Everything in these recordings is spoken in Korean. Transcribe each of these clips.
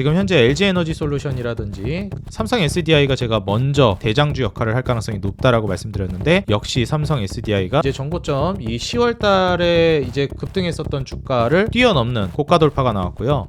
지금 현재 LG 에너지 솔루션이라든지 삼성 SDI가 제가 먼저 대장주 역할을 할 가능성이 높다라고 말씀드렸는데 역시 삼성 SDI가 이제 정고점 이 10월 달에 이제 급등했었던 주가를 뛰어넘는 고가 돌파가 나왔고요.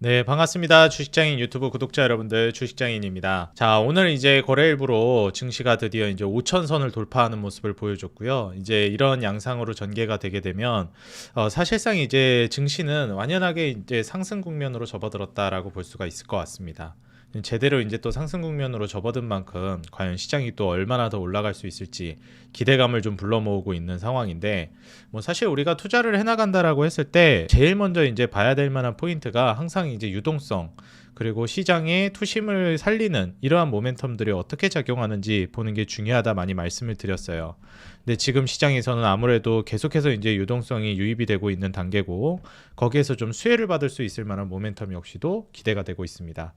네, 반갑습니다. 주식장인 유튜브 구독자 여러분들, 주식장인입니다. 자, 오늘 이제 거래일부로 증시가 드디어 이제 5천선을 돌파하는 모습을 보여줬고요. 이제 이런 양상으로 전개가 되게 되면 어, 사실상 이제 증시는 완연하게 이제 상승 국면으로 접어들었다라고 볼 수가 있을 것 같습니다. 제대로 이제 또 상승 국면으로 접어든 만큼 과연 시장이 또 얼마나 더 올라갈 수 있을지 기대감을 좀 불러 모으고 있는 상황인데 뭐 사실 우리가 투자를 해 나간다라고 했을 때 제일 먼저 이제 봐야 될 만한 포인트가 항상 이제 유동성 그리고 시장의 투심을 살리는 이러한 모멘텀들이 어떻게 작용하는지 보는 게 중요하다 많이 말씀을 드렸어요. 근데 지금 시장에서는 아무래도 계속해서 이제 유동성이 유입이 되고 있는 단계고 거기에서 좀 수혜를 받을 수 있을 만한 모멘텀 역시도 기대가 되고 있습니다.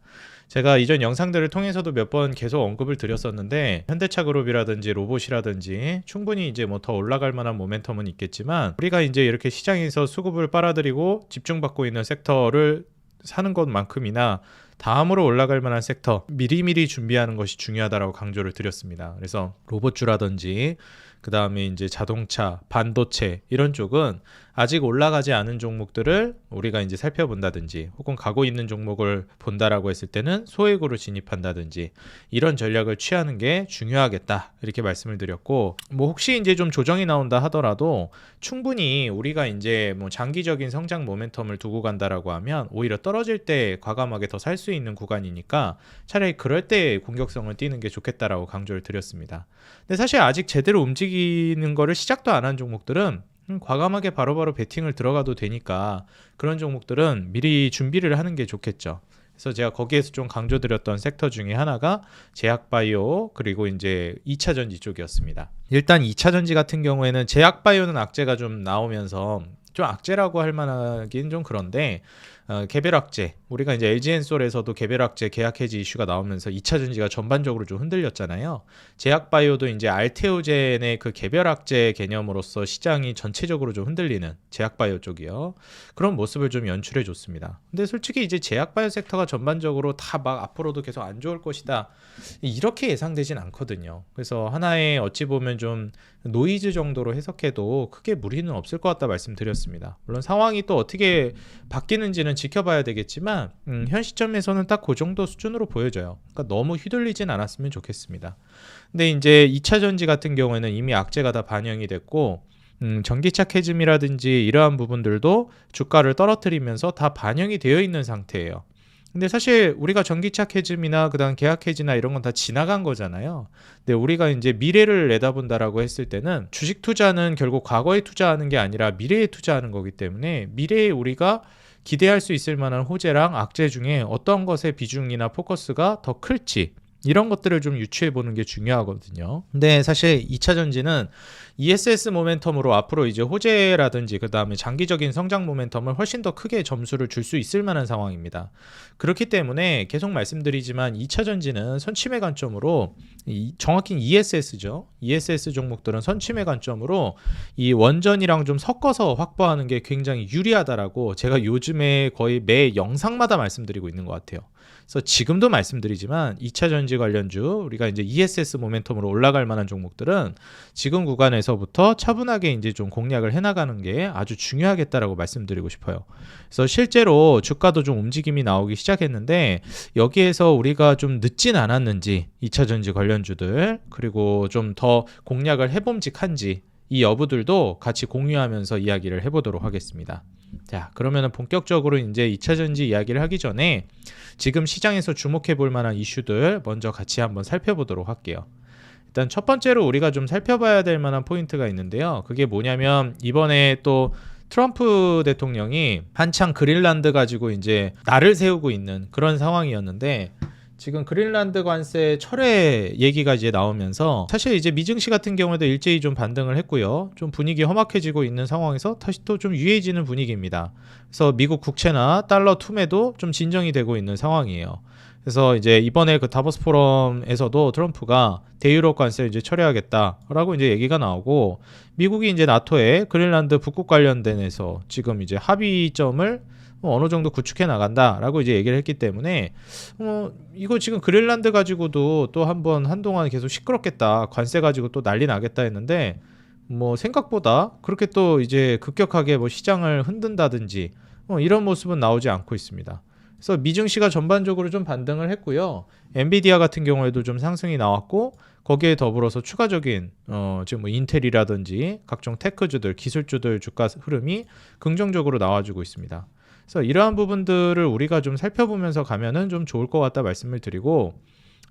제가 이전 영상들을 통해서도 몇 번 계속 언급을 드렸었는데 현대차 그룹이라든지 로봇이라든지 충분히 이제 뭐 더 올라갈 만한 모멘텀은 있겠지만 우리가 이제 이렇게 시장에서 수급을 빨아들이고 집중받고 있는 섹터를 사는 것만큼이나 다음으로 올라갈 만한 섹터 미리미리 준비하는 것이 중요하다라고 강조를 드렸습니다. 그래서 로봇주라든지 그 다음에 이제 자동차, 반도체 이런 쪽은 아직 올라가지 않은 종목들을 우리가 이제 살펴본다든지 혹은 가고 있는 종목을 본다라고 했을 때는 소액으로 진입한다든지 이런 전략을 취하는 게 중요하겠다 이렇게 말씀을 드렸고 뭐 혹시 이제 좀 조정이 나온다 하더라도 충분히 우리가 이제 뭐 장기적인 성장 모멘텀을 두고 간다라고 하면 오히려 떨어질 때 과감하게 더 살 수 있는 구간이니까 차라리 그럴 때 공격성을 띄는 게 좋겠다라고 강조를 드렸습니다. 근데 사실 아직 제대로 움직이는 거를 시작도 안 한 종목들은 음, 과감하게 바로바로 베팅을 들어가도 되니까 그런 종목들은 미리 준비를 하는 게 좋겠죠. 그래서 제가 거기에서 좀 강조드렸던 섹터 중에 하나가 제약바이오 그리고 이제 2차 전지 쪽이었습니다. 일단 2차 전지 같은 경우에는 제약바이오는 악재가 좀 나오면서 좀 악재라고 할 만하긴 좀 그런데 어, 개별 악재 우리가 이제 LG엔솔에서도 개별 악재 계약 해지 이슈가 나오면서 2차 전지가 전반적으로 좀 흔들렸잖아요. 제약바이오도 이제 알테오젠의 그 개별 악재 개념으로서 시장이 전체적으로 좀 흔들리는 제약바이오 쪽이요. 그런 모습을 좀 연출해 줬습니다. 근데 솔직히 이제 제약바이오 섹터가 전반적으로 다 막 앞으로도 계속 안 좋을 것이다. 이렇게 예상되진 않거든요. 그래서 하나의 어찌 보면 좀 노이즈 정도로 해석해도 크게 무리는 없을 것 같다 말씀드렸습니다. 물론 상황이 또 어떻게 바뀌는지는 지켜봐야 되겠지만 음, 현 시점에서는 딱 그 정도 수준으로 보여져요. 그러니까 너무 휘둘리진 않았으면 좋겠습니다. 근데 이제 2차 전지 같은 경우에는 이미 악재가 다 반영이 됐고 음, 전기차 캐즘이라든지 이러한 부분들도 주가를 떨어뜨리면서 다 반영이 되어 있는 상태예요. 근데 사실 우리가 전기차 캐즘이나 그다음 계약 해지나 이런 건 다 지나간 거잖아요. 근데 우리가 이제 미래를 내다본다라고 했을 때는 주식 투자는 결국 과거에 투자하는 게 아니라 미래에 투자하는 거기 때문에 미래에 우리가 기대할 수 있을 만한 호재랑 악재 중에 어떤 것의 비중이나 포커스가 더 클지 이런 것들을 좀 유추해 보는 게 중요하거든요. 근데 사실 2차 전지는 ESS 모멘텀으로 앞으로 이제 호재라든지 그 다음에 장기적인 성장 모멘텀을 훨씬 더 크게 점수를 줄 수 있을 만한 상황입니다. 그렇기 때문에 계속 말씀드리지만 2차 전지는 선침의 관점으로 이, 정확히 ESS죠. ESS 종목들은 선침의 관점으로 이 원전이랑 좀 섞어서 확보하는 게 굉장히 유리하다라고 제가 요즘에 거의 매 영상마다 말씀드리고 있는 것 같아요. 그래서 지금도 말씀드리지만 2차 전지 관련주 우리가 이제 ESS 모멘텀으로 올라갈 만한 종목들은 지금 구간에서부터 차분하게 이제 좀 공략을 해나가는 게 아주 중요하겠다라고 말씀드리고 싶어요. 그래서 실제로 주가도 좀 움직임이 나오기 시작했는데 여기에서 우리가 좀 늦진 않았는지 2차 전지 관련주들 그리고 좀 더 공략을 해봄직한지 이 여부들도 같이 공유하면서 이야기를 해보도록 하겠습니다. 자, 그러면은 본격적으로 이제 2차 전지 이야기를 하기 전에 지금 시장에서 주목해 볼 만한 이슈들 먼저 같이 한번 살펴보도록 할게요. 일단 첫 번째로 우리가 좀 살펴봐야 될 만한 포인트가 있는데요. 그게 뭐냐면 이번에 또 트럼프 대통령이 한창 그린란드 가지고 이제 날을 세우고 있는 그런 상황이었는데 지금 그린란드 관세 철회 얘기가 이제 나오면서 사실 이제 미증시 같은 경우에도 일제히 좀 반등을 했고요. 좀 분위기 험악해지고 있는 상황에서 다시 또 좀 유해지는 분위기입니다. 그래서 미국 국채나 달러 투매도 좀 진정이 되고 있는 상황이에요. 그래서 이제 이번에 그 다보스 포럼에서도 트럼프가 대유럽 관세 이제 철회하겠다라고 이제 얘기가 나오고 미국이 이제 나토에 그린란드 북극 관련된에서 지금 이제 합의점을 뭐 어느 정도 구축해 나간다라고 이제 얘기를 했기 때문에 어 이거 지금 그린란드 가지고도 또 한번 한동안 계속 시끄럽겠다 관세 가지고 또 난리 나겠다 했는데 뭐 생각보다 그렇게 또 이제 급격하게 뭐 시장을 흔든다든지 뭐 이런 모습은 나오지 않고 있습니다. 그래서 미증시가 전반적으로 좀 반등을 했고요. 엔비디아 같은 경우에도 좀 상승이 나왔고 거기에 더불어서 추가적인 어 지금 뭐 인텔이라든지 각종 테크주들 기술주들 주가 흐름이 긍정적으로 나와주고 있습니다. 그래서 이러한 부분들을 우리가 좀 살펴보면서 가면은 좀 좋을 것 같다 말씀을 드리고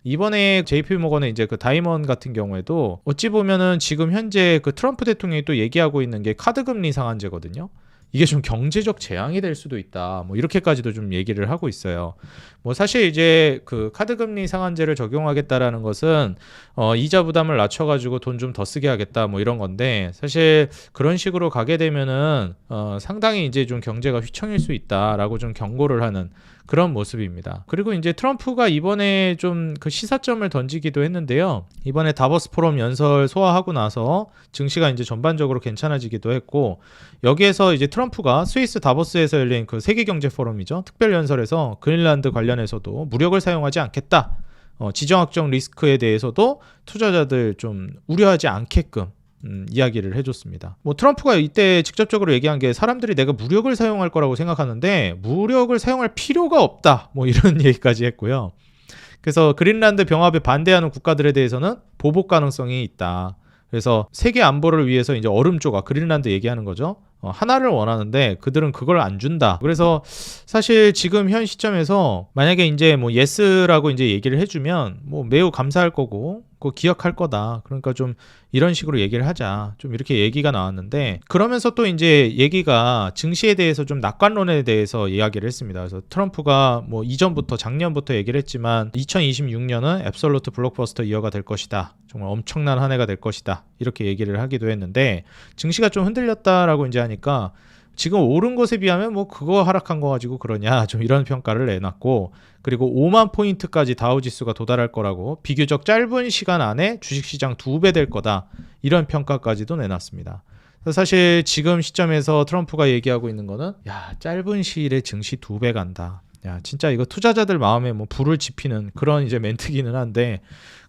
이번에 JP 모건의 이제 그 다이먼 같은 경우에도 어찌 보면은 지금 현재 그 트럼프 대통령이 또 얘기하고 있는 게 카드 금리 상한제거든요. 이게 좀 경제적 재앙이 될 수도 있다. 뭐 이렇게까지도 좀 얘기를 하고 있어요. 뭐 사실 이제 그 카드 금리 상한제를 적용하겠다라는 것은 어 이자 부담을 낮춰 가지고 돈 좀 더 쓰게 하겠다 뭐 이런 건데 사실 그런 식으로 가게 되면은 어 상당히 이제 좀 경제가 휘청일 수 있다라고 좀 경고를 하는 그런 모습입니다. 그리고 이제 트럼프가 이번에 좀 그 시사점을 던지기도 했는데요. 이번에 다보스 포럼 연설 소화하고 나서 증시가 이제 전반적으로 괜찮아지기도 했고 여기에서 이제 트럼프가 스위스 다보스에서 열린 그 세계 경제 포럼이죠. 특별 연설에서 그린란드 관련해서도 무력을 사용하지 않겠다. 어, 지정학적 리스크에 대해서도 투자자들 좀 우려하지 않게끔 음, 이야기를 해줬습니다. 뭐 트럼프가 이때 직접적으로 얘기한 게 사람들이 내가 무력을 사용할 거라고 생각하는데 무력을 사용할 필요가 없다. 뭐 이런 얘기까지 했고요. 그래서 그린란드 병합에 반대하는 국가들에 대해서는 보복 가능성이 있다. 그래서 세계 안보를 위해서 이제 얼음 조각 그린란드 얘기하는 거죠. 어, 하나를 원하는데 그들은 그걸 안 준다. 그래서 사실 지금 현 시점에서 만약에 이제 뭐 예스라고 이제 얘기를 해주면 뭐 매우 감사할 거고 그 기억할 거다. 그러니까 좀 이런 식으로 얘기를 하자. 좀 이렇게 얘기가 나왔는데 그러면서 또 이제 얘기가 증시에 대해서 좀 낙관론에 대해서 이야기를 했습니다. 그래서 트럼프가 뭐 이전부터 작년부터 얘기를 했지만 2026년은 앱솔루트 블록버스터 이어가 될 것이다. 정말 엄청난 한 해가 될 것이다. 이렇게 얘기를 하기도 했는데 증시가 좀 흔들렸다라고 이제 하니까 지금 오른 것에 비하면 뭐 그거 하락한 거 가지고 그러냐 좀 이런 평가를 내놨고 그리고 5만 포인트까지 다우 지수가 도달할 거라고 비교적 짧은 시간 안에 주식시장 두 배 될 거다 이런 평가까지도 내놨습니다. 사실 지금 시점에서 트럼프가 얘기하고 있는 거는 야 짧은 시일에 증시 두 배 간다. 야 진짜 이거 투자자들 마음에 뭐 불을 지피는 그런 이제 멘트기는 한데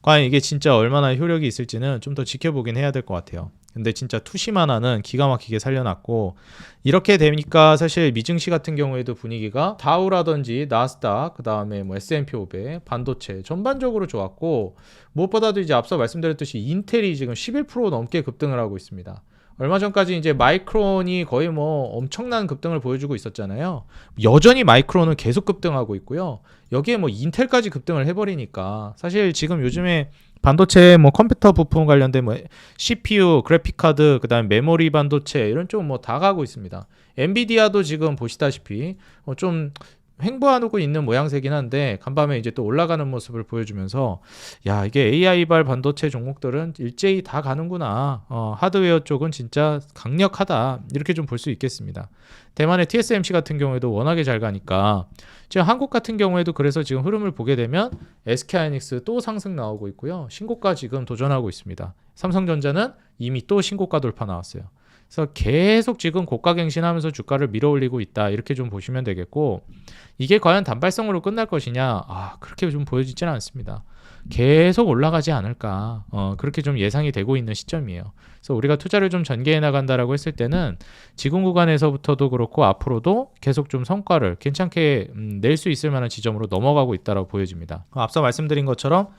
과연 이게 진짜 얼마나 효력이 있을지는 좀 더 지켜보긴 해야 될 것 같아요. 근데 진짜 투시만 하는 기가 막히게 살려놨고 이렇게 되니까 사실 미증시 같은 경우에도 분위기가 다우라든지 나스닥 그다음에 뭐 S&P 500 반도체 전반적으로 좋았고 무엇보다도 이제 앞서 말씀드렸듯이 인텔이 지금 11% 넘게 급등을 하고 있습니다. 얼마 전까지 이제 마이크론이 거의 뭐 엄청난 급등을 보여주고 있었잖아요. 여전히 마이크론은 계속 급등하고 있고요. 여기에 뭐 인텔까지 급등을 해버리니까 사실 지금 요즘에 반도체 뭐 컴퓨터 부품 관련된 뭐 CPU, 그래픽 카드, 그다음에 메모리 반도체 이런 쪽 뭐 다 가고 있습니다. 엔비디아도 지금 보시다시피 어좀 횡보하고 있는 모양새긴 한데 간밤에 이제 또 올라가는 모습을 보여주면서 야 이게 AI발 반도체 종목들은 일제히 다 가는구나 어, 하드웨어 쪽은 진짜 강력하다 이렇게 좀 볼 수 있겠습니다. 대만의 TSMC 같은 경우에도 워낙에 잘 가니까 지금 한국 같은 경우에도 그래서 지금 흐름을 보게 되면 SK하이닉스 또 상승 나오고 있고요 신고가 지금 도전하고 있습니다. 삼성전자는 이미 또 신고가 돌파 나왔어요. 그래서 계속 지금 고가갱신하면서 주가를 밀어올리고 있다. 이렇게 좀 보시면 되겠고 이게 과연 단발성으로 끝날 것이냐? 아 그렇게 좀 보여지지는 않습니다. 계속 올라가지 않을까. 어, 그렇게 좀 예상이 되고 있는 시점이에요. 그래서 우리가 투자를 좀 전개해 나간다라고 했을 때는 지금 구간에서부터도 그렇고 앞으로도 계속 좀 성과를 괜찮게 음, 낼수 있을 만한 지점으로 넘어가고 있다라고 보여집니다. 앞서 말씀드린 것처럼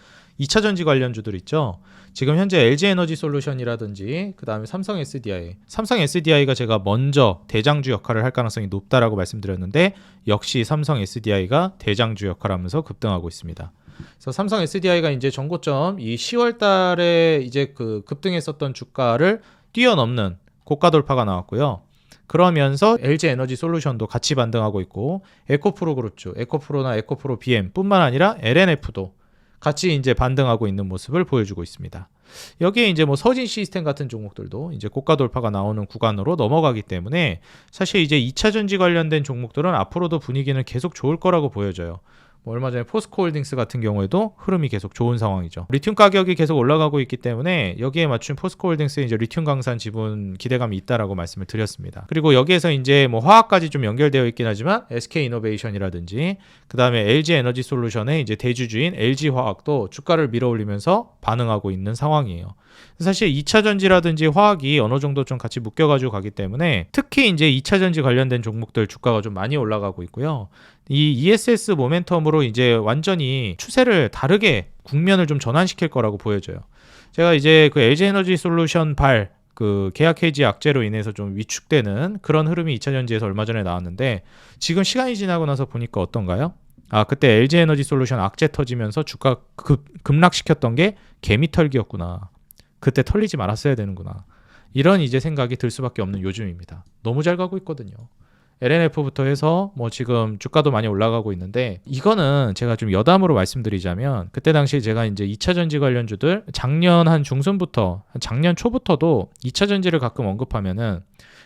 2차 전지 관련주들 있죠. 지금 현재 LG 에너지 솔루션이라든지 그다음에 삼성 SDI. 삼성 SDI가 제가 먼저 대장주 역할을 할 가능성이 높다라고 말씀드렸는데 역시 삼성 SDI가 대장주 역할을 하면서 급등하고 있습니다. 그래서 삼성 SDI가 이제 전고점 이 10월 달에 이제 그 급등했었던 주가를 뛰어넘는 고가 돌파가 나왔고요. 그러면서 LG 에너지 솔루션도 같이 반등하고 있고 에코프로 그렇죠. 에코프로나 에코프로 BM뿐만 아니라 LNF도 같이 이제 반등하고 있는 모습을 보여주고 있습니다. 여기에 이제 뭐 서진 시스템 같은 종목들도 이제 고가 돌파가 나오는 구간으로 넘어가기 때문에 사실 이제 2차 전지 관련된 종목들은 앞으로도 분위기는 계속 좋을 거라고 보여져요. 뭐 얼마 전에 포스코홀딩스 같은 경우에도 흐름이 계속 좋은 상황이죠. 리튬 가격이 계속 올라가고 있기 때문에 여기에 맞춘 포스코홀딩스의 이제 리튬 강산 지분 기대감이 있다라고 말씀을 드렸습니다. 그리고 여기에서 이제 뭐 화학까지 좀 연결되어 있긴 하지만 SK 이노베이션이라든지 그다음에 LG 에너지 솔루션의 이제 대주주인 LG 화학도 주가를 밀어올리면서 반응하고 있는 상황이에요. 사실 2차 전지라든지 화학이 어느 정도 좀 같이 묶여가지고 가기 때문에 특히 이제 2차 전지 관련된 종목들 주가가 좀 많이 올라가고 있고요. 이 ESS 모멘텀으로 이제 완전히 추세를 다르게 국면을 좀 전환시킬 거라고 보여져요. 제가 이제 그 LG 에너지 솔루션 발그 계약 해지 악재로 인해서 좀 위축되는 그런 흐름이 2차 전지에서 얼마 전에 나왔는데 지금 시간이 지나고 나서 보니까 어떤가요? 아 그때 LG 에너지 솔루션 악재 터지면서 주가 급, 급락시켰던 게 개미털기였구나. 그때 털리지 말았어야 되는구나. 이런 이제 생각이 들 수밖에 없는 요즘입니다. 너무 잘 가고 있거든요. LNF부터 해서 뭐 지금 주가도 많이 올라가고 있는데 이거는 제가 좀 여담으로 말씀드리자면 그때 당시 제가 이제 2차 전지 관련주들 작년 한 중순부터 작년 초부터도 2차 전지를 가끔 언급하면은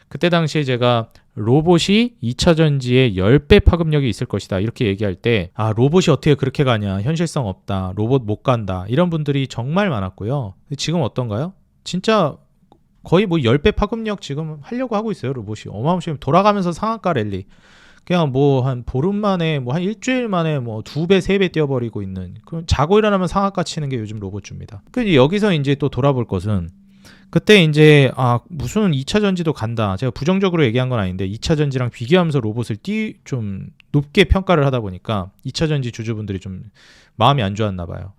그때 당시에 제가 로봇이 2차 전지에 10배 파급력이 있을 것이다. 이렇게 얘기할 때, 아, 로봇이 어떻게 그렇게 가냐. 현실성 없다. 로봇 못 간다. 이런 분들이 정말 많았고요. 지금 어떤가요? 진짜 거의 뭐 10배 파급력 지금 하려고 하고 있어요. 로봇이. 어마무시하게 돌아가면서 상한가 랠리. 그냥 뭐 한 보름 만에 뭐 한 일주일 만에 뭐 두 배, 세 배 뛰어버리고 있는. 그럼 자고 일어나면 상한가 치는 게 요즘 로봇주입니다. 그 여기서 이제 또 돌아볼 것은 그때 이제 아 무슨 2차 전지도 간다. 제가 부정적으로 얘기한 건 아닌데 2차 전지랑 비교하면서 로봇을 띄좀 높게 평가를 하다 보니까 2차 전지 주주분들이 좀 마음이 안 좋았나 봐요.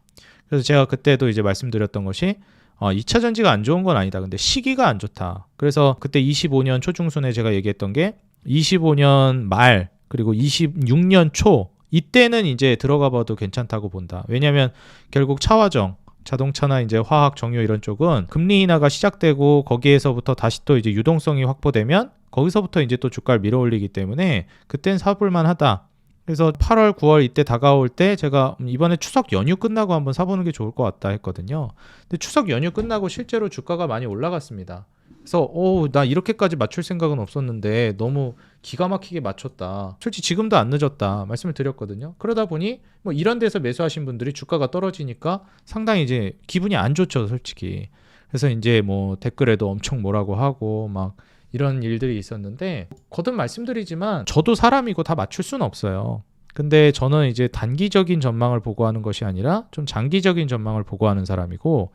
그래서 제가 그때도 이제 말씀드렸던 것이 어, 2차 전지가 안 좋은 건 아니다. 근데 시기가 안 좋다. 그래서 그때 25년 초중순에 제가 얘기했던 게 25년 말 그리고 26년 초 이때는 이제 들어가 봐도 괜찮다고 본다. 왜냐하면 결국 차화정 자동차나 이제 화학, 정유 이런 쪽은 금리 인하가 시작되고 거기에서부터 다시 또 이제 유동성이 확보되면 거기서부터 이제 또 주가를 밀어올리기 때문에 그땐 사볼만 하다. 그래서 8월, 9월 이때 다가올 때 제가 이번에 추석 연휴 끝나고 한번 사보는 게 좋을 것 같다 했거든요. 근데 추석 연휴 끝나고 실제로 주가가 많이 올라갔습니다. 그래서 오, 나 이렇게까지 맞출 생각은 없었는데 너무 기가 막히게 맞췄다. 솔직히 지금도 안 늦었다. 말씀을 드렸거든요. 그러다 보니 뭐 이런 데서 매수하신 분들이 주가가 떨어지니까 상당히 이제 기분이 안 좋죠, 솔직히. 그래서 이제 뭐 댓글에도 엄청 뭐라고 하고 막 이런 일들이 있었는데 거듭 말씀드리지만 저도 사람이고 다 맞출 수는 없어요. 근데 저는 이제 단기적인 전망을 보고하는 것이 아니라 좀 장기적인 전망을 보고하는 사람이고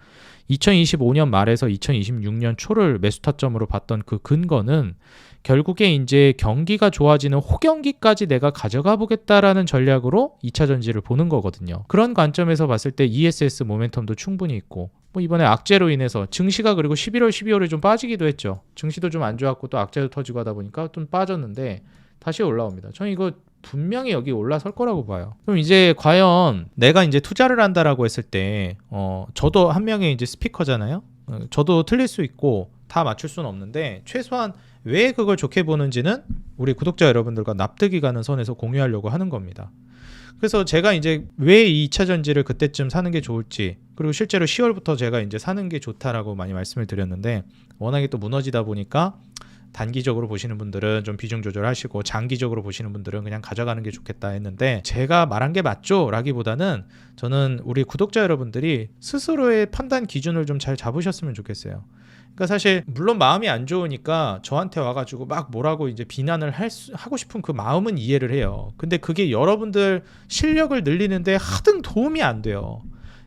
2025년 말에서 2026년 초를 매수 타점으로 봤던 그 근거는 결국에 이제 경기가 좋아지는 호경기까지 내가 가져가 보겠다라는 전략으로 2차 전지를 보는 거거든요. 그런 관점에서 봤을 때 ESS 모멘텀도 충분히 있고 뭐 이번에 악재로 인해서 증시가 그리고 11월 12월에 좀 빠지기도 했죠. 증시도 좀 안 좋았고 또 악재도 터지고 하다 보니까 좀 빠졌는데 다시 올라옵니다. 저는 이거 분명히 여기 올라설 거라고 봐요. 그럼 이제 과연 내가 이제 투자를 한다라고 했을 때, 어, 저도 한 명의 이제 스피커잖아요. 어, 저도 틀릴 수 있고 다 맞출 수는 없는데 최소한 왜 그걸 좋게 보는지는 우리 구독자 여러분들과 납득이 가는 선에서 공유하려고 하는 겁니다. 그래서 제가 이제 왜 2차 전지를 그때쯤 사는 게 좋을지 그리고 실제로 10월부터 제가 이제 사는 게 좋다라고 많이 말씀을 드렸는데 워낙에 또 무너지다 보니까 단기적으로 보시는 분들은 좀 비중 조절하시고 장기적으로 보시는 분들은 그냥 가져가는 게 좋겠다 했는데 제가 말한 게 맞죠? 라기보다는 저는 우리 구독자 여러분들이 스스로의 판단 기준을 좀 잘 잡으셨으면 좋겠어요. 그러니까 사실 물론 마음이 안 좋으니까 저한테 와가지고 막 뭐라고 이제 비난을 할 수, 하고 싶은 그 마음은 이해를 해요. 근데 그게 여러분들 실력을 늘리는데 하등 도움이 안 돼요.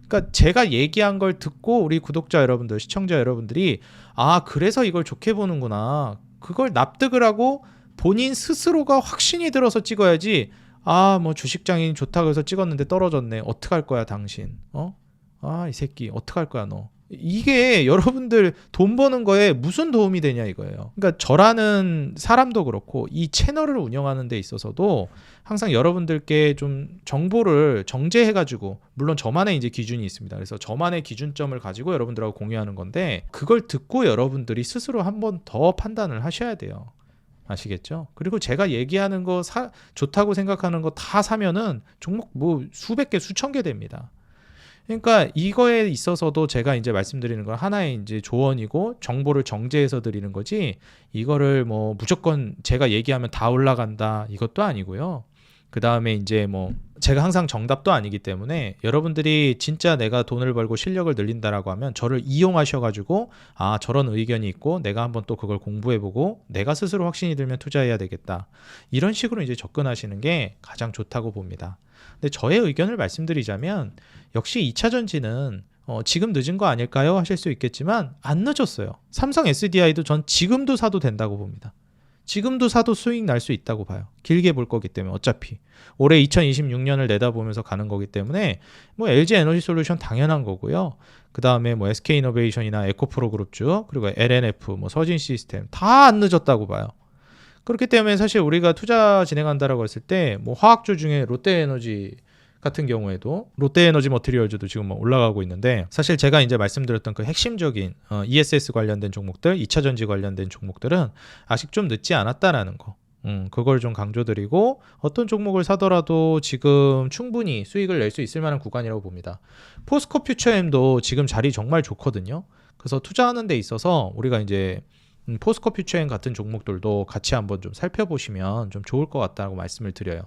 그러니까 제가 얘기한 걸 듣고 우리 구독자 여러분들, 시청자 여러분들이 아 그래서 이걸 좋게 보는구나. 그걸 납득을 하고 본인 스스로가 확신이 들어서 찍어야지. 아 뭐 주식장인 좋다고 해서 찍었는데 떨어졌네. 어떡할 거야 당신? 어? 아 이 새끼 어떡할 거야 너? 이게 여러분들 돈 버는 거에 무슨 도움이 되냐 이거예요. 그러니까 저라는 사람도 그렇고 이 채널을 운영하는 데 있어서도 항상 여러분들께 좀 정보를 정제해 가지고 물론 저만의 이제 기준이 있습니다. 그래서 저만의 기준점을 가지고 여러분들하고 공유하는 건데 그걸 듣고 여러분들이 스스로 한 번 더 판단을 하셔야 돼요. 아시겠죠? 그리고 제가 얘기하는 거 사, 좋다고 생각하는 거 다 사면은 종목 뭐 수백 개 수천 개 됩니다. 그러니까 이거에 있어서도 제가 이제 말씀드리는 건 하나의 이제 조언이고 정보를 정제해서 드리는 거지 이거를 뭐 무조건 제가 얘기하면 다 올라간다 이것도 아니고요. 그 다음에 이제 뭐 제가 항상 정답도 아니기 때문에 여러분들이 진짜 내가 돈을 벌고 실력을 늘린다라고 하면 저를 이용하셔가지고 아 저런 의견이 있고 내가 한번 또 그걸 공부해보고 내가 스스로 확신이 들면 투자해야 되겠다 이런 식으로 이제 접근하시는 게 가장 좋다고 봅니다. 근데 저의 의견을 말씀드리자면 역시 2차 전지는 어, 지금 늦은 거 아닐까요? 하실 수 있겠지만 안 늦었어요. 삼성 SDI도 전 지금도 사도 된다고 봅니다. 지금도 사도 수익 날 수 있다고 봐요. 길게 볼 거기 때문에 어차피 올해 2026년을 내다보면서 가는 거기 때문에 뭐 LG 에너지 솔루션 당연한 거고요. 그 다음에 뭐 SK 이노베이션이나 에코프로 그룹주 그리고 LNF 뭐 서진 시스템 다 안 늦었다고 봐요. 그렇기 때문에 사실 우리가 투자 진행한다라고 했을 때 뭐 화학주 중에 롯데에너지 같은 경우에도 롯데에너지 머티리얼즈도 지금 뭐 올라가고 있는데 사실 제가 이제 말씀드렸던 그 핵심적인 어, ESS 관련된 종목들, 2차 전지 관련된 종목들은 아직 좀 늦지 않았다라는 거. 음, 그걸 좀 강조드리고 어떤 종목을 사더라도 지금 충분히 수익을 낼 수 있을 만한 구간이라고 봅니다. 포스코 퓨처엠도 지금 자리 정말 좋거든요. 그래서 투자하는 데 있어서 우리가 이제 음, 포스코 퓨처엠 같은 종목들도 같이 한번 좀 살펴보시면 좀 좋을 것 같다고 말씀을 드려요.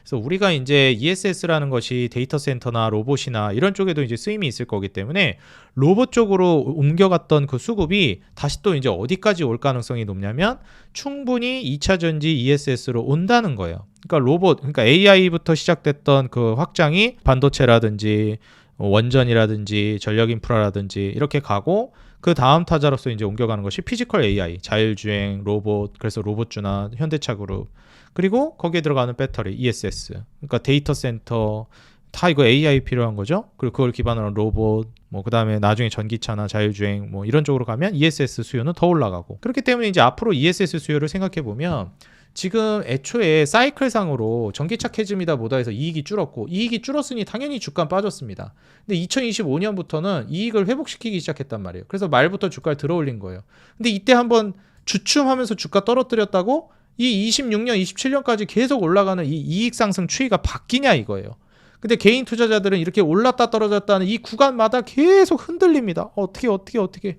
그래서 우리가 이제 ESS라는 것이 데이터 센터나 로봇이나 이런 쪽에도 이제 쓰임이 있을 거기 때문에 로봇 쪽으로 옮겨갔던 그 수급이 다시 또 이제 어디까지 올 가능성이 높냐면 충분히 2차 전지 ESS로 온다는 거예요. 그러니까 로봇, 그러니까 AI부터 시작됐던 그 확장이 반도체라든지 원전이라든지 전력 인프라라든지 이렇게 가고 그 다음 타자로서 이제 옮겨가는 것이 피지컬 AI, 자율주행, 로봇, 그래서 로봇주나 현대차 그룹, 그리고 거기에 들어가는 배터리, ESS, 그러니까 데이터 센터, 다 이거 AI 필요한 거죠. 그리고 그걸 기반으로 한 로봇, 뭐 그다음에 나중에 전기차나 자율주행 뭐 이런 쪽으로 가면 ESS 수요는 더 올라가고. 그렇기 때문에 이제 앞으로 ESS 수요를 생각해 보면 지금 애초에 사이클상으로 전기차 캐즘이다 뭐다 해서 이익이 줄었고 이익이 줄었으니 당연히 주가 빠졌습니다. 근데 2025년부터는 이익을 회복시키기 시작했단 말이에요. 그래서 말부터 주가를 들어올린 거예요. 근데 이때 한번 주춤하면서 주가 떨어뜨렸다고 이 26년, 27년까지 계속 올라가는 이 이익 상승 추이가 바뀌냐 이거예요. 근데 개인 투자자들은 이렇게 올랐다 떨어졌다는 이 구간마다 계속 흔들립니다. 어떻게 어떻게 어떻게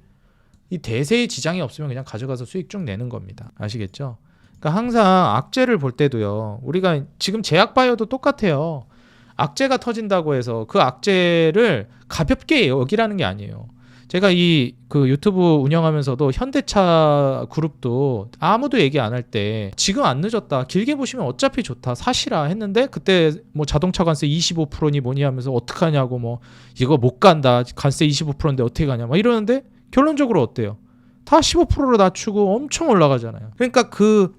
이 대세의 지장이 없으면 그냥 가져가서 수익 쭉 내는 겁니다. 아시겠죠? 그러니까 항상 악재를 볼 때도요. 우리가 지금 제약 바이오도 똑같아요. 악재가 터진다고 해서 그 악재를 가볍게 여기라는 게 아니에요. 제가 이 그 유튜브 운영하면서도 현대차 그룹도 아무도 얘기 안 할 때 지금 안 늦었다. 길게 보시면 어차피 좋다. 사시라 했는데 그때 뭐 자동차 관세 25%니 뭐니 하면서 어떡하냐고 뭐 이거 못 간다. 관세 25%인데 어떻게 가냐. 막 이러는데 결론적으로 어때요? 다 15%로 낮추고 엄청 올라가잖아요. 그러니까 그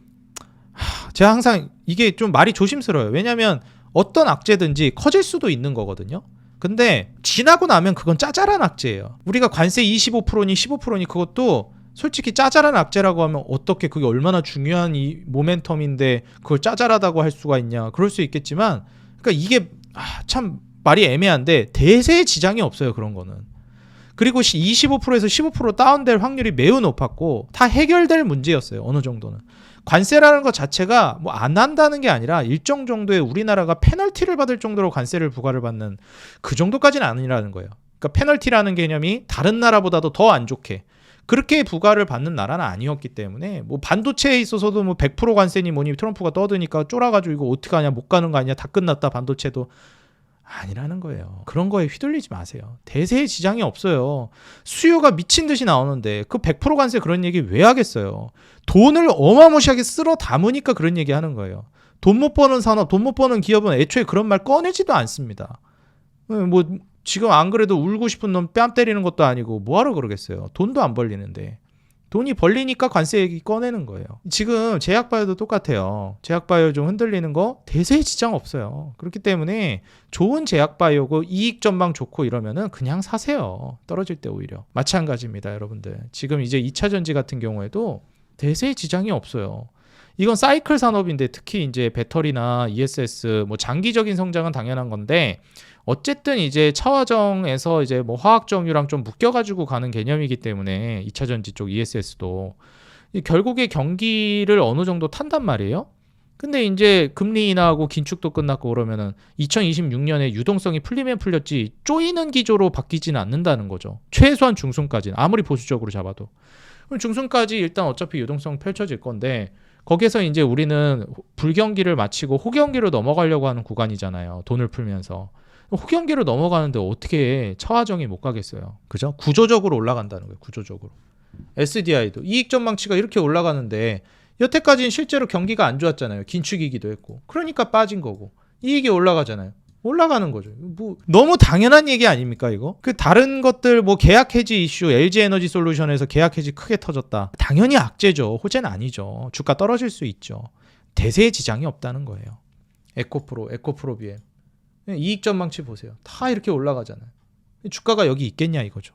하, 제가 항상 이게 좀 말이 조심스러워요. 왜냐하면 어떤 악재든지 커질 수도 있는 거거든요. 근데 지나고 나면 그건 짜잘한 악재예요. 우리가 관세 25%니 15%니 그것도 솔직히 짜잘한 악재라고 하면 어떻게 그게 얼마나 중요한 이 모멘텀인데 그걸 짜잘하다고 할 수가 있냐. 그럴 수 있겠지만 그러니까 이게 아, 참 말이 애매한데 대세의 지장이 없어요. 그런 거는. 그리고 25%에서 15% 다운될 확률이 매우 높았고 다 해결될 문제였어요. 어느 정도는. 관세라는 것 자체가 뭐 안 한다는 게 아니라 일정 정도의 우리나라가 페널티를 받을 정도로 관세를 부과를 받는 그 정도까지는 아니라는 거예요. 그러니까 페널티라는 개념이 다른 나라보다도 더 안 좋게 그렇게 부과를 받는 나라는 아니었기 때문에 뭐 반도체에 있어서도 뭐 100% 관세니 뭐니 트럼프가 떠드니까 쫄아가지고 이거 어떻게 하냐 못 가는 거 아니야 다 끝났다 반도체도 아니라는 거예요. 그런 거에 휘둘리지 마세요. 대세의 지장이 없어요. 수요가 미친 듯이 나오는데 그 100% 관세 그런 얘기 왜 하겠어요? 돈을 어마무시하게 쓸어 담으니까 그런 얘기 하는 거예요. 돈 못 버는 산업, 돈 못 버는 기업은 애초에 그런 말 꺼내지도 않습니다. 뭐 지금 안 그래도 울고 싶은 놈 뺨 때리는 것도 아니고 뭐하러 그러겠어요. 돈도 안 벌리는데. 돈이 벌리니까 관세 얘기 꺼내는 거예요. 지금 제약바이오도 똑같아요. 제약바이오 좀 흔들리는 거 대세에 지장 없어요. 그렇기 때문에 좋은 제약바이오고 이익 전망 좋고 이러면은 그냥 사세요. 떨어질 때 오히려. 마찬가지입니다, 여러분들. 지금 이제 2차 전지 같은 경우에도 대세에 지장이 없어요. 이건 사이클 산업인데 특히 이제 배터리나 ESS 뭐 장기적인 성장은 당연한 건데 어쨌든 이제 차화정에서 이제 뭐 화학 정유랑 좀 묶여가지고 가는 개념이기 때문에 2차 전지 쪽 ESS도 결국에 경기를 어느 정도 탄단 말이에요. 근데 이제 금리 인하하고 긴축도 끝났고 그러면은 2026년에 유동성이 풀리면 풀렸지 쪼이는 기조로 바뀌지는 않는다는 거죠. 최소한 중순까지는 아무리 보수적으로 잡아도. 그럼 중순까지 일단 어차피 유동성 펼쳐질 건데 거기에서 이제 우리는 불경기를 마치고 호경기로 넘어가려고 하는 구간이잖아요. 돈을 풀면서. 호경기로 넘어가는데 어떻게 차화정이 못 가겠어요. 그죠? 구조적으로 올라간다는 거예요. 구조적으로. SDI도 이익 전망치가 이렇게 올라가는데 여태까지는 실제로 경기가 안 좋았잖아요. 긴축이기도 했고. 그러니까 빠진 거고. 이익이 올라가잖아요. 올라가는 거죠. 뭐 너무 당연한 얘기 아닙니까 이거? 그 다른 것들 뭐 계약 해지 이슈 LG 에너지 솔루션에서 계약 해지 크게 터졌다. 당연히 악재죠. 호재는 아니죠. 주가 떨어질 수 있죠. 대세에 지장이 없다는 거예요. 에코프로, 에코프로비엠. 이익 전망치 보세요. 다 이렇게 올라가잖아요. 주가가 여기 있겠냐 이거죠.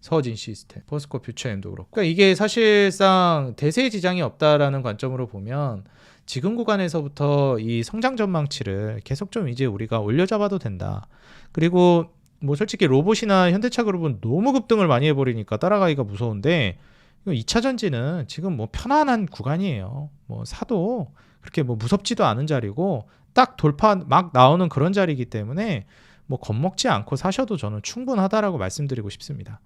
서진 시스템, 포스코 퓨처엠도 그렇고. 그러니까 이게 사실상 대세에 지장이 없다라는 관점으로 보면 지금 구간에서부터 이 성장 전망치를 계속 좀 이제 우리가 올려잡아도 된다. 그리고 뭐 솔직히 로봇이나 현대차 그룹은 너무 급등을 많이 해버리니까 따라가기가 무서운데 2차 전지는 지금 뭐 편안한 구간이에요. 뭐 사도 그렇게 뭐 무섭지도 않은 자리고 딱 돌파 막 나오는 그런 자리이기 때문에 뭐 겁먹지 않고 사셔도 저는 충분하다라고 말씀드리고 싶습니다.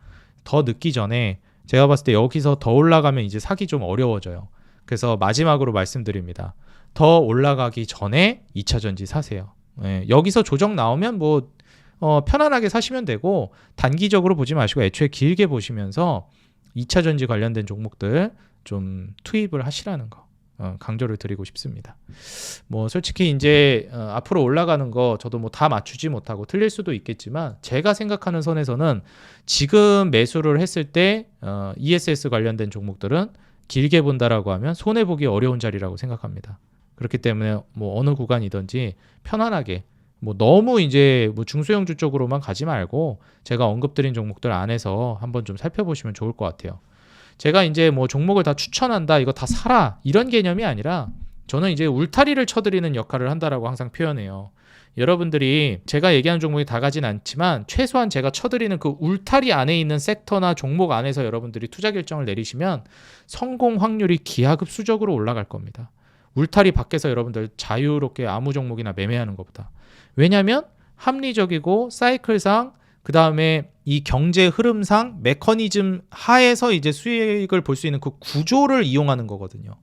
더 늦기 전에 제가 봤을 때 여기서 더 올라가면 이제 사기 좀 어려워져요. 그래서 마지막으로 말씀드립니다. 더 올라가기 전에 2차 전지 사세요. 예, 여기서 조정 나오면 뭐 어, 편안하게 사시면 되고 단기적으로 보지 마시고 애초에 길게 보시면서 2차 전지 관련된 종목들 좀 투입을 하시라는 거 어, 강조를 드리고 싶습니다. 뭐 솔직히 이제 어, 앞으로 올라가는 거 저도 뭐 다 맞추지 못하고 틀릴 수도 있겠지만 제가 생각하는 선에서는 지금 매수를 했을 때 어, ESS 관련된 종목들은 길게 본다라고 하면 손해 보기 어려운 자리라고 생각합니다. 그렇기 때문에 뭐 어느 구간이든지 편안하게 뭐 너무 이제 뭐 중소형주 쪽으로만 가지 말고 제가 언급드린 종목들 안에서 한번 좀 살펴보시면 좋을 것 같아요. 제가 이제 뭐 종목을 다 추천한다, 이거 다 사라 이런 개념이 아니라 저는 이제 울타리를 쳐드리는 역할을 한다라고 항상 표현해요. 여러분들이 제가 얘기하는 종목이 다 가진 않지만 최소한 제가 쳐드리는 그 울타리 안에 있는 섹터나 종목 안에서 여러분들이 투자 결정을 내리시면 성공 확률이 기하급수적으로 올라갈 겁니다. 울타리 밖에서 여러분들 자유롭게 아무 종목이나 매매하는 것보다. 왜냐하면 합리적이고 사이클상 그 다음에 이 경제 흐름상 메커니즘 하에서 이제 수익을 볼 수 있는 그 구조를 이용하는 거거든요.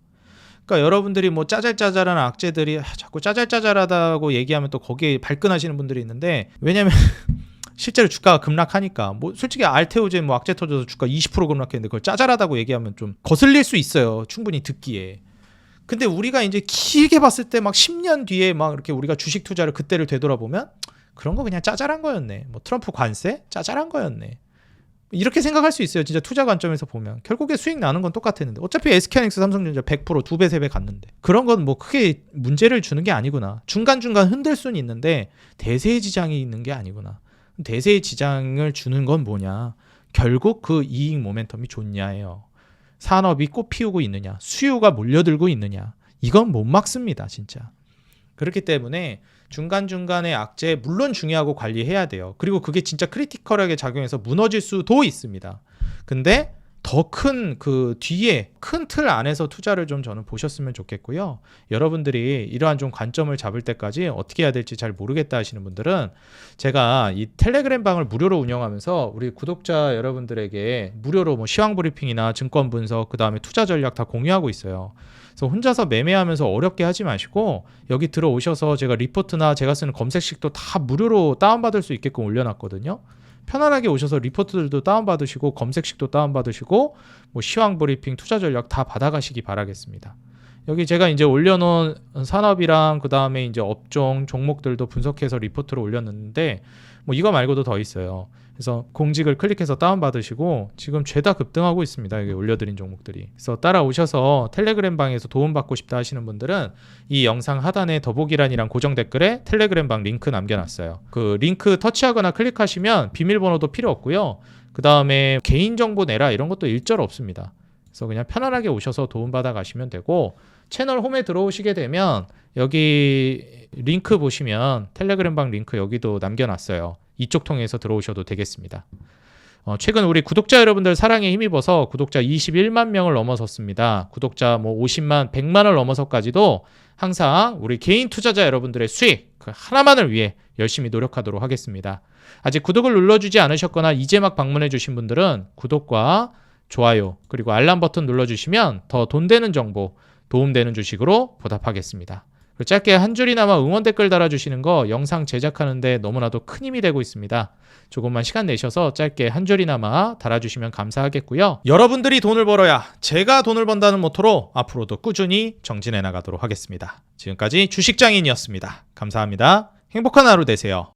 그러니까 여러분들이 뭐 짜잘짜잘한 악재들이 아, 자꾸 짜잘짜잘하다고 얘기하면 또 거기에 발끈하시는 분들이 있는데 왜냐면 실제로 주가가 급락하니까 뭐 솔직히 알테오제 뭐 악재 터져서 주가 20% 급락했는데 그걸 짜잘하다고 얘기하면 좀 거슬릴 수 있어요. 충분히 듣기에. 근데 우리가 이제 길게 봤을 때 막 10년 뒤에 막 이렇게 우리가 주식 투자를 그때를 되돌아보면 그런 거 그냥 짜잘한 거였네. 뭐 트럼프 관세 짜잘한 거였네. 이렇게 생각할 수 있어요. 진짜 투자 관점에서 보면 결국에 수익 나는 건 똑같았는데 어차피 SK하이닉스 삼성전자 100%두 배 세 배 갔는데 그런 건 뭐 크게 문제를 주는 게 아니구나. 중간 중간 흔들 수는 있는데 대세의 지장이 있는 게 아니구나. 대세의 지장을 주는 건 뭐냐? 결국 그 이익 모멘텀이 좋냐예요. 산업이 꽃 피우고 있느냐, 수요가 몰려들고 있느냐, 이건 못 막습니다, 진짜. 그렇기 때문에 중간중간에 악재 물론 중요하고 관리해야 돼요. 그리고 그게 진짜 크리티컬하게 작용해서 무너질 수도 있습니다. 근데 더 큰 그 뒤에 큰 틀 안에서 투자를 좀 저는 보셨으면 좋겠고요. 여러분들이 이러한 좀 관점을 잡을 때까지 어떻게 해야 될지 잘 모르겠다 하시는 분들은 제가 이 텔레그램 방을 무료로 운영하면서 우리 구독자 여러분들에게 무료로 뭐 시황 브리핑이나 증권 분석 그 다음에 투자 전략 다 공유하고 있어요. 그래서 혼자서 매매하면서 어렵게 하지 마시고 여기 들어오셔서 제가 리포트나 제가 쓰는 검색식도 다 무료로 다운받을 수 있게끔 올려놨거든요. 편안하게 오셔서 리포트들도 다운받으시고 검색식도 다운받으시고 뭐 시황 브리핑 투자 전략 다 받아가시기 바라겠습니다. 여기 제가 이제 올려놓은 산업이랑 그 다음에 이제 업종 종목들도 분석해서 리포트를 올렸는데 뭐 이거 말고도 더 있어요. 그래서 공직을 클릭해서 다운받으시고 지금 죄다 급등하고 있습니다. 여기 올려드린 종목들이. 그래서 따라오셔서 텔레그램 방에서 도움받고 싶다 하시는 분들은 이 영상 하단에 더보기란이랑 고정 댓글에 텔레그램 방 링크 남겨놨어요. 그 링크 터치하거나 클릭하시면 비밀번호도 필요 없고요. 그 다음에 개인정보 내라 이런 것도 일절 없습니다. 그래서 그냥 편안하게 오셔서 도움받아 가시면 되고 채널 홈에 들어오시게 되면 여기 링크 보시면 텔레그램 방 링크 여기도 남겨놨어요. 이쪽 통해서 들어오셔도 되겠습니다. 어, 최근 우리 구독자 여러분들 사랑에 힘입어서 구독자 21만 명을 넘어섰습니다. 구독자 뭐 50만, 100만을 넘어서까지도 항상 우리 개인 투자자 여러분들의 수익 그 하나만을 위해 열심히 노력하도록 하겠습니다. 아직 구독을 눌러주지 않으셨거나 이제 막 방문해 주신 분들은 구독과 좋아요 그리고 알람 버튼 눌러주시면 더 돈 되는 정보 도움되는 주식으로 보답하겠습니다. 짧게 한 줄이나마 응원 댓글 달아주시는 거 영상 제작하는데 너무나도 큰 힘이 되고 있습니다. 조금만 시간 내셔서 짧게 한 줄이나마 달아주시면 감사하겠고요. 여러분들이 돈을 벌어야 제가 돈을 번다는 모토로 앞으로도 꾸준히 정진해 나가도록 하겠습니다. 지금까지 주식장인이었습니다. 감사합니다. 행복한 하루 되세요.